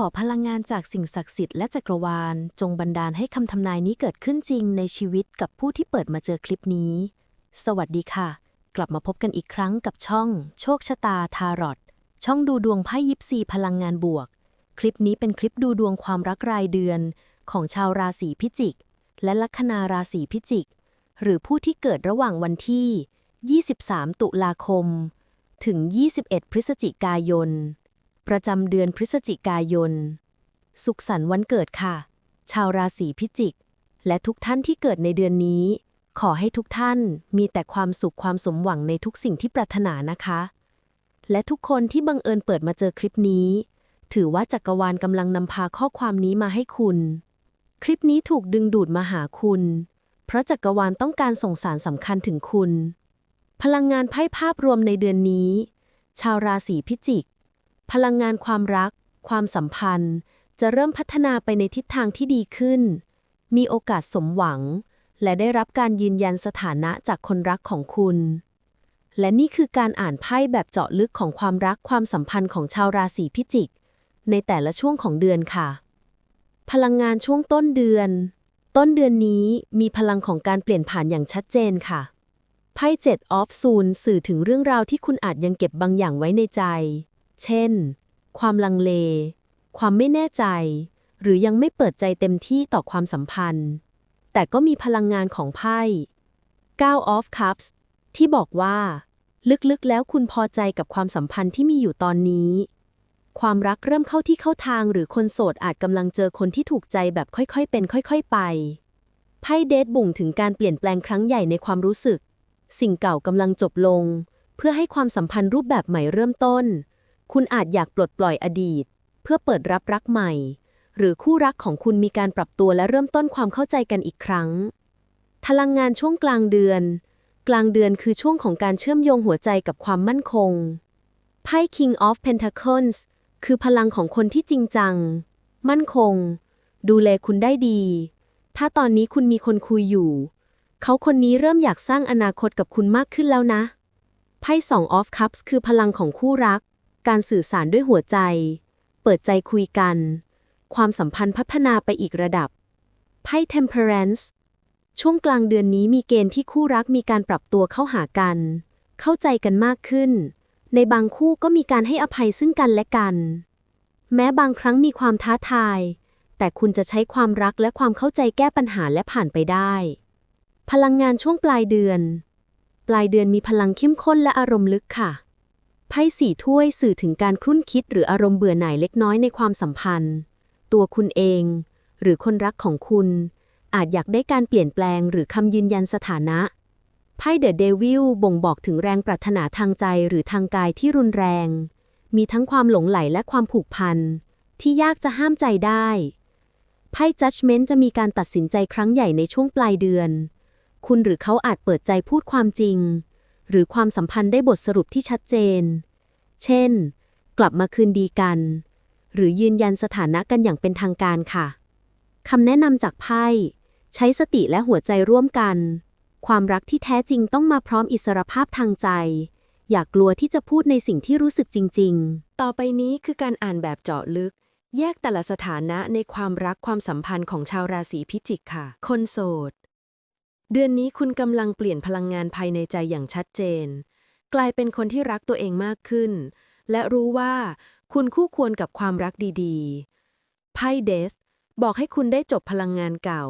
ขอพลังงานจากสิ่งศักดิ์สิทธิ์และจักรวาล จงบันดาลให้คำทำนายนี้เกิดขึ้นจริงในชีวิตกับผู้ที่เปิดมาเจอคลิปนี้ สวัสดีค่ะ กลับมาพบกันอีกครั้งกับช่อง โชคชะตาทารอตช่องดูดวงไพ่ยิปซีพลังงานบวก คลิปนี้เป็นคลิปดูดวงความรักรายเดือน ของชาวราศีพิจิก และลัคนาราศีพิจิก หรือผู้ที่เกิดระหว่างวันที่ 23 ตุลาคม ถึง 21 พฤศจิกายน ประจำเดือนพฤศจิกายน สุขสันต์วันเกิดค่ะ ชาวราศีพิจิก และทุกท่านที่เกิดในเดือนนี้ ขอให้ทุกท่านมีแต่ความสุขความสมหวังในทุกสิ่งที่ปรารถนานะคะ และทุกคนที่บังเอิญเปิดมาเจอคลิปนี้ ถือว่าจักรวาลกำลังนำพาข้อความนี้มาให้คุณ คลิปนี้ถูกดึงดูดมาหาคุณ เพราะจักรวาลต้องการส่งสารสำคัญถึงคุณ พลังงานไพ่ภาพรวมในเดือนนี้ ชาวราศีพิจิก พลังงานความรัก ความสัมพันธ์ จะเริ่มพัฒนาไปในทิศทางที่ดีขึ้น มีโอกาสสมหวัง และได้รับการยืนยันสถานะจากคนรักของคุณ และนี่คือการอ่านไพ่แบบเจาะลึกของความรักความสัมพันธ์ของชาวราศีพิจิก ในแต่ละช่วงของเดือนค่ะ พลังงานช่วงต้นเดือน ต้นเดือนนี้มีพลังของการเปลี่ยนผ่านอย่างชัดเจนค่ะไพ่เจ็ดออฟซูนสื่อถึงเรื่องราวที่คุณอาจยังเก็บบางอย่างไว้ในใจ เช่น ความลังเล ความไม่แน่ใจ หรือยังไม่เปิดใจเต็มที่ต่อความสัมพันธ์ แต่ก็มีพลังงานของไพ่9 of Cups ที่บอกว่า ลึกๆ แล้วคุณพอใจกับความสัมพันธ์ที่มีอยู่ตอนนี้ ความรักเริ่มเข้าที่เข้าทางหรือคนโสดอาจกำลังเจอคนที่ถูกใจแบบค่อยๆ เป็น ค่อย ๆ ไปไพ่เดทบ่งถึงการเปลี่ยนแปลงครั้งใหญ่ในความรู้สึก สิ่งเก่ากำลังจบลง เพื่อให้ความสัมพันธ์รูปแบบใหม่เริ่มต้น คุณอาจอยากปลดปล่อยอดีต เพื่อเปิดรับรักใหม่ หรือคู่รักของคุณมีการปรับตัวและเริ่มต้นความเข้าใจกันอีกครั้ง พลังงานช่วงกลางเดือน กลางเดือนคือช่วงของการเชื่อมโยงหัวใจกับความมั่นคง ไพ่ King of Pentacles คือพลังของคนที่จริงจัง มั่นคง ดูแลคุณได้ดี ถ้าตอนนี้คุณมีคนคุยอยู่ เขาคนนี้เริ่มอยากสร้างอนาคตกับคุณมากขึ้นแล้วนะ ไพ่สอง of cups คือพลังของคู่รัก การสื่อสารด้วยหัวใจ เปิดใจคุยกัน ความสัมพันธ์พัฒนาไปอีกระดับ ไพ่ temperance ช่วงกลางเดือนนี้มีเกณฑ์ที่คู่รักมีการปรับตัวเข้าหากัน เข้าใจกันมากขึ้น ในบางคู่ก็มีการให้อภัยซึ่งกันและกัน แม้บางครั้งมีความท้าทาย แต่คุณจะใช้ความรักและความเข้าใจแก้ปัญหาและผ่านไปได้ พลังงานช่วงปลายเดือน ปลายเดือนมีพลังเข้มข้นและอารมณ์ลึกค่ะ ไพ่สี่ถ้วยสื่อถึงการครุ่นคิดหรืออารมณ์เบื่อหน่ายเล็กน้อยในความสัมพันธ์ ตัวคุณเอง หรือคนรักของคุณ อาจอยากได้การเปลี่ยนแปลงหรือคำยืนยันสถานะ ไพ่เดอะเดวิลบ่งบอกถึงแรงปรารถนาทางใจหรือทางกายที่รุนแรง มีทั้งความหลงไหลและความผูกพัน ที่ยากจะห้ามใจได้ ไพ่ Judgment จะมีการตัดสินใจครั้งใหญ่ในช่วงปลายเดือน คุณหรือเขาอาจเปิดใจพูดความจริง หรือความสัมพันธ์ได้บทสรุปที่ชัดเจน เช่น กลับมาคืนดีกัน หรือยืนยันสถานะกันอย่างเป็นทางการค่ะคำแนะนำจากไพ่ ใช้สติและหัวใจร่วมกัน ความรักที่แท้จริงต้องมาพร้อมอิสรภาพทางใจ อย่ากกลัวที่จะพูดในสิ่งที่รู้สึกจริง ๆ ต่อไปนี้คือการอ่านแบบเจาะลึก แยกแต่ละสถานะในความรักความสัมพันธ์ของชาวราศีพิจิกค่ะ คนโสด เดือนนี้คุณกำลังเปลี่ยนพลังงานภายในใจอย่างชัดเจน กลายเป็นคนที่รักตัวเองมากขึ้น และรู้ว่าคุณคู่ควรกับความรักดีๆ ไพ่เดธบอกให้คุณได้จบพลังงานเก่า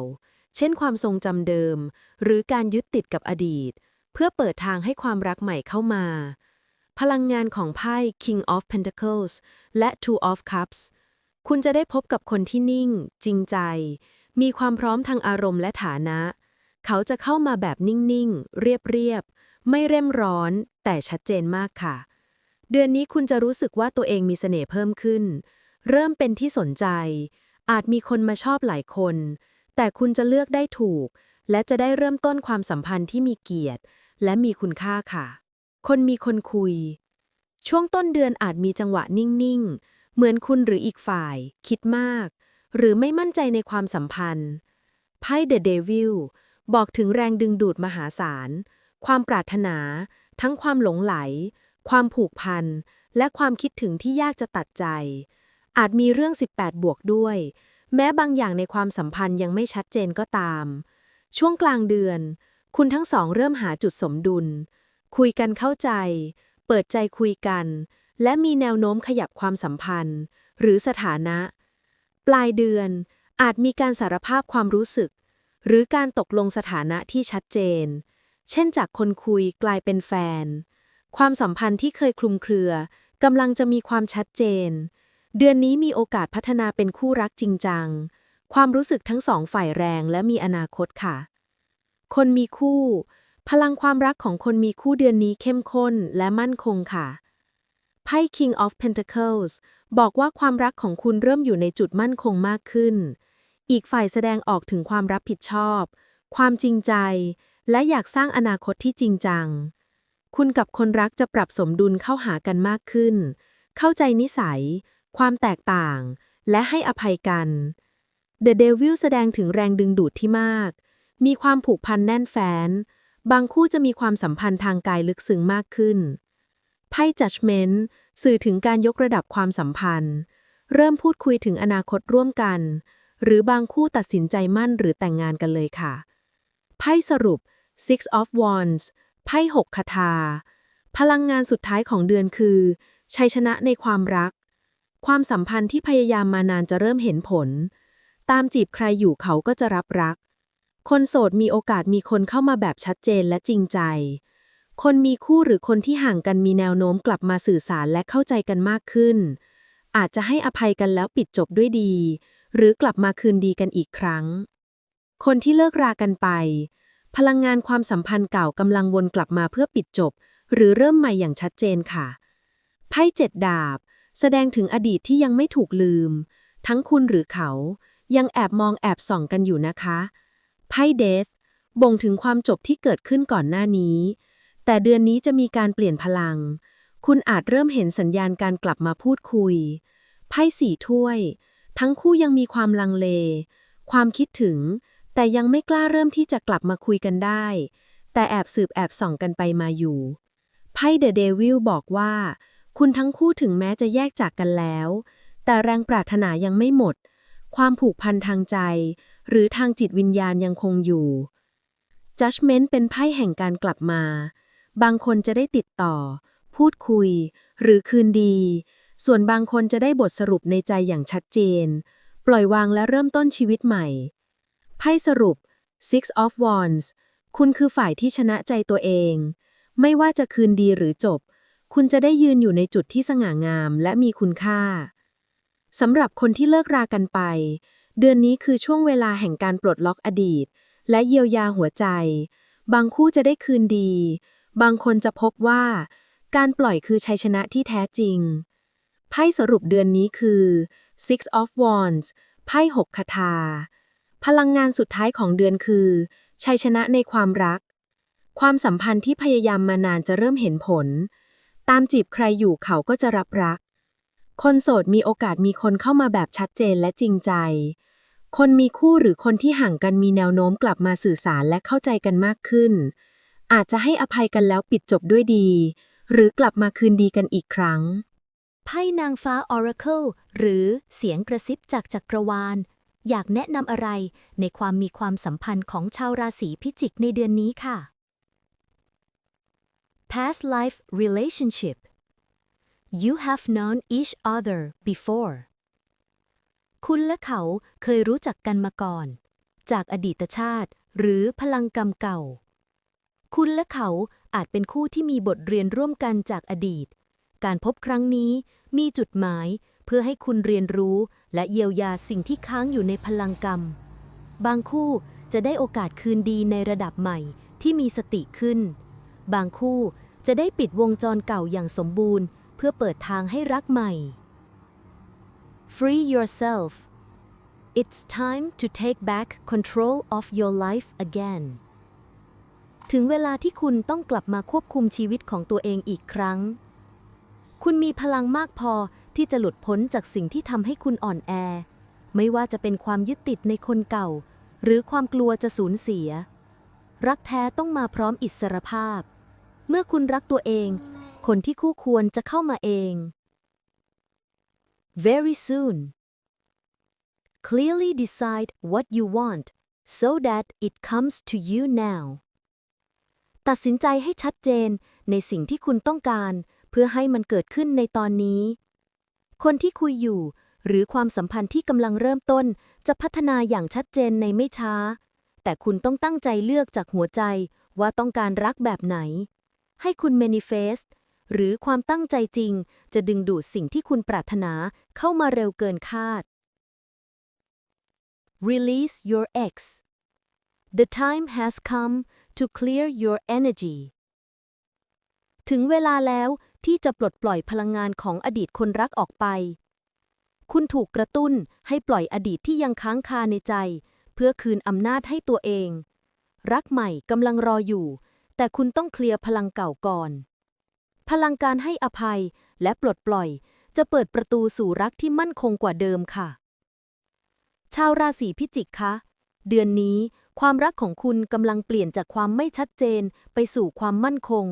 เช่นความทรงจำเดิม หรือการยึดติดกับอดีต เพื่อเปิดทางให้ความรักใหม่เข้ามา พลังงานของไพ่ King of Pentacles และ Two of Cups คุณจะได้พบกับคนที่นิ่ง จริงใจ มีความพร้อมทางอารมณ์และฐานะ เขาจะเข้ามาแบบนิ่ง ๆ เรียบ ๆ ไม่เร่มร้อนแต่ชัดเจนมากค่ะ เดือนนี้คุณจะรู้สึกว่าตัวเองมีเสน่ห์เพิ่มขึ้น เริ่มเป็นที่สนใจ อาจมีคนมาชอบหลายคน แต่คุณจะเลือกได้ถูก และจะได้เริ่มต้นความสัมพันธ์ที่มีเกียรติ และมีคุณค่าค่ะ คนมีคนคุย ช่วงต้นเดือนอาจมีจังหวะนิ่ง ๆ เหมือนคุณหรืออีกฝ่าย คิดมาก หรือไม่มั่นใจในความสัมพันธ์ไพ่เดอะเดวิล บอกถึงแรงดึงดูดมหาศาล ความปรารถนา ทั้งความหลงไหล ความผูกพัน และความคิดถึงที่ยากจะตัดใจ อาจมีเรื่อง 18 บวกด้วย แม้บางอย่างในความสัมพันธ์ยังไม่ชัดเจนก็ตาม ช่วงกลางเดือน คุณทั้งสองเริ่มหาจุดสมดุล คุยกันเข้าใจ เปิดใจคุยกัน และมีแนวโน้มขยับความสัมพันธ์ หรือสถานะ ปลายเดือนอาจมีการสารภาพความรู้สึก หรือการตกลงสถานะที่ชัดเจน เช่นจากคนคุยกลายเป็นแฟน ความสัมพันธ์ที่เคยคลุมเครือกำลังจะมีความชัดเจน เดือนนี้มีโอกาสพัฒนาเป็นคู่รักจริงจัง ความรู้สึกทั้งสองฝ่ายแรงและมีอนาคตค่ะ คนมีคู่ พลังความรักของคนมีคู่เดือนนี้เข้มข้นและมั่นคงค่ะไพ่ King of Pentacles บอกว่าความรักของคุณเริ่มอยู่ในจุดมั่นคงมากขึ้น อีกฝ่ายแสดงออกถึงความรับผิดชอบ ความจริงใจ และอยากสร้างอนาคตที่จริงจัง คุณกับคนรักจะปรับสมดุลเข้าหากันมากขึ้น เข้าใจนิสัย ความแตกต่าง และให้อภัยกัน The Devil แสดงถึงแรงดึงดูดที่มาก มีความผูกพันแน่นแฟ้น บางคู่จะมีความสัมพันธ์ทางกายลึกซึ้งมากขึ้น ไพ่ Judgment สื่อถึงการยกระดับความสัมพันธ์ เริ่มพูดคุยถึงอนาคตร่วมกัน หรือบางคู่ตัดสินใจมั่นหรือแต่งงานกันเลยค่ะ ไพ่สรุป Six of Wands ไพ่หกคาถา พลังงานสุดท้ายของเดือนคือ ชัยชนะในความรัก ความสัมพันธ์ที่พยายามมานานจะเริ่มเห็นผล ตามจีบใครอยู่เขาก็จะรับรัก คนโสดมีโอกาสมีคนเข้ามาแบบชัดเจนและจริงใจ คนมีคู่หรือคนที่ห่างกันมีแนวโน้มกลับมาสื่อสารและเข้าใจกันมากขึ้น อาจจะให้อภัยกันแล้วปิดจบด้วยดี หรือกลับมาคืนดีกันอีกครั้ง คนที่เลิกรากันไป พลังงานความสัมพันธ์เก่ากำลังวนกลับมาเพื่อปิดจบ หรือเริ่มใหม่อย่างชัดเจนค่ะไพ่เจ็ดดาบ แสดงถึงอดีตที่ยังไม่ถูกลืม ทั้งคุณหรือเขา ยังแอบมองแอบส่องกันอยู่นะคะไพ่เดธบ่งถึงความจบที่เกิดขึ้นก่อนหน้านี้ แต่เดือนนี้จะมีการเปลี่ยนพลัง คุณอาจเริ่มเห็นสัญญาณการกลับมาพูดคุย ไพ่สี่ถ้วย ทั้งคู่ยังมีความลังเล ความคิดถึง แต่ยังไม่กล้าเริ่มที่จะกลับมาคุยกันได้ แต่แอบสืบแอบส่องกันไปมาอยู่ไพ่เดอะเดวิลบอกว่า คุณทั้งคู่ถึงแม้จะแยกจากกันแล้ว แต่แรงปรารถนายังไม่หมด ความผูกพันทางใจ หรือทางจิตวิญญาณยังคงอยู่ Judgment เป็นไพ่แห่งการกลับมา บางคนจะได้ติดต่อ พูดคุย หรือคืนดี ส่วนบางคนจะได้บทสรุปในใจอย่างชัดเจน ปล่อยวางและเริ่มต้นชีวิตใหม่ ไพ่สรุป Six of Wands คุณคือฝ่ายที่ชนะใจตัวเอง ไม่ว่าจะคืนดีหรือจบ คุณจะได้ยืนอยู่ในจุดที่สง่างามและมีคุณค่า สำหรับคนที่เลิกรากันไป เดือนนี้คือช่วงเวลาแห่งการปลดล็อกอดีต และเยียวยาหัวใจ บางคู่จะได้คืนดี บางคนจะพบว่า การปล่อยคือชัยชนะที่แท้จริง ไพ่สรุปเดือนนี้คือ Six of Wands ไพ่หกคาถา พลังงานสุดท้ายของเดือนคือ ชัยชนะในความรัก ความสัมพันธ์ที่พยายามมานานจะเริ่มเห็นผล ตามจีบใครอยู่เขาก็จะรับรัก คนโสดมีโอกาสมีคนเข้ามาแบบชัดเจนและจริงใจ คนมีคู่หรือคนที่ห่างกันมีแนวโน้มกลับมาสื่อสารและเข้าใจกันมากขึ้น อาจจะให้อภัยกันแล้วปิดจบด้วยดี หรือกลับมาคืนดีกันอีกครั้ง ไพ่นางฟ้า Oracle หรือเสียงกระซิบจากจักรวาล อยากแนะนำอะไรในความมีความสัมพันธ์ของชาวราศีพิจิกในเดือนนี้ค่ะ Past life relationship you have known each other before คุณและเขาเคยรู้จักกันมาก่อน จากอดีตชาติหรือพลังกรรมเก่า คุณและเขาอาจเป็นคู่ที่มีบทเรียนร่วมกันจากอดีต การพบครั้งนี้มีจุดหมายเพื่อให้คุณเรียนรู้และเยียวยาสิ่งที่ค้างอยู่ในพลังกรรม บางคู่จะได้โอกาสคืนดีในระดับใหม่ที่มีสติขึ้น บางคู่จะได้ปิดวงจรเก่าอย่างสมบูรณ์ เพื่อเปิดทางให้รักใหม่ Free yourself It's time to take back control of your life again ถึงเวลาที่คุณต้องกลับมาควบคุมชีวิตของตัวเองอีกครั้ง คุณมีพลังมากพอที่จะหลุดพ้นจากสิ่งที่ทำให้คุณอ่อนแอ ไม่ว่าจะเป็นความยึดติดในคนเก่า หรือความกลัวจะสูญเสีย รักแท้ต้องมาพร้อมอิสรภาพ เมื่อคุณรักตัวเอง คนที่คู่ควรจะเข้ามาเอง very soon. Clearly decide what you want so that it comes to you now. ตัดสินใจให้ชัดเจนในสิ่งที่คุณต้องการ เพื่อให้มันเกิดขึ้นในตอนนี้ คนที่คุยอยู่ หรือความสัมพันธ์ที่กำลังเริ่มต้น จะพัฒนาอย่างชัดเจนในไม่ช้า แต่คุณต้องตั้งใจเลือกจากหัวใจว่าต้องการรักแบบไหน ให้คุณ manifest หรือความตั้งใจจริง จะดึงดูดสิ่งที่คุณปรารถนาเข้ามาเร็วเกินคาด Release your ex. The time has come to clear your energy. ถึงเวลาแล้ว ที่จะปลดปล่อยพลังงานของอดีตคนรักออกไป คุณถูกกระตุ้นให้ปล่อยอดีตที่ยังค้างคาในใจ เพื่อคืนอำนาจให้ตัวเอง รักใหม่กำลังรออยู่ แต่คุณต้องเคลียร์พลังเก่าก่อน พลังการให้อภัยและปลดปล่อย จะเปิดประตูสู่รักที่มั่นคงกว่าเดิมค่ะ ชาวราศีพิจิกคะเดือนนี้ความรักของคุณกำลังเปลี่ยนจากความไม่ชัดเจนไปสู่ความมั่นคง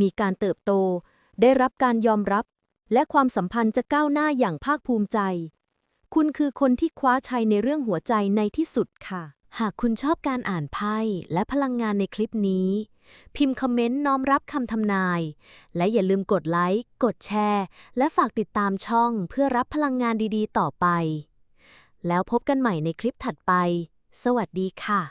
มีการเติบโต ได้รับการยอมรับ และความสัมพันธ์จะก้าวหน้าอย่างภาคภูมิใจ คุณคือคนที่คว้าชัยในเรื่องหัวใจในที่สุดค่ะ หากคุณชอบการอ่านไพ่และพลังงานในคลิปนี้ พิมพ์คอมเมนต์น้อมรับคำทำนาย และอย่าลืมกดไลค์ กดแชร์ และฝากติดตามช่องเพื่อรับพลังงานดีๆ ต่อไป แล้วพบกันใหม่ในคลิปถัดไป สวัสดีค่ะ